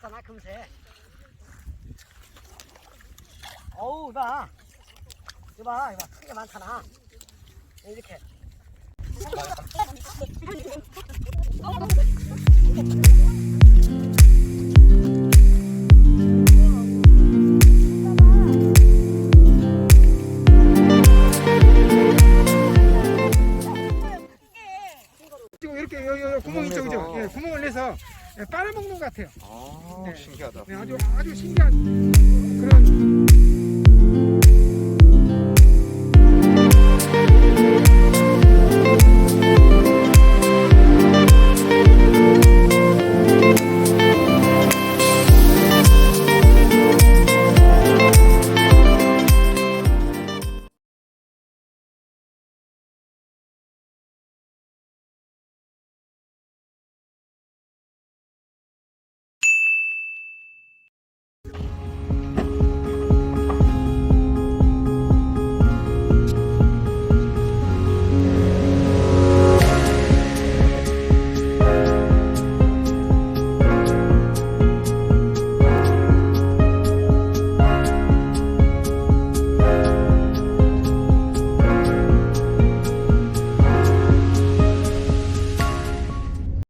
잡았잖아 금세. 어우 이봐. 이봐 이봐. 큰게 많잖아. 이렇게 빨아먹는 것 같아요. 아 네. 신기하다. 네, 아주 아주 신기한 그런 you.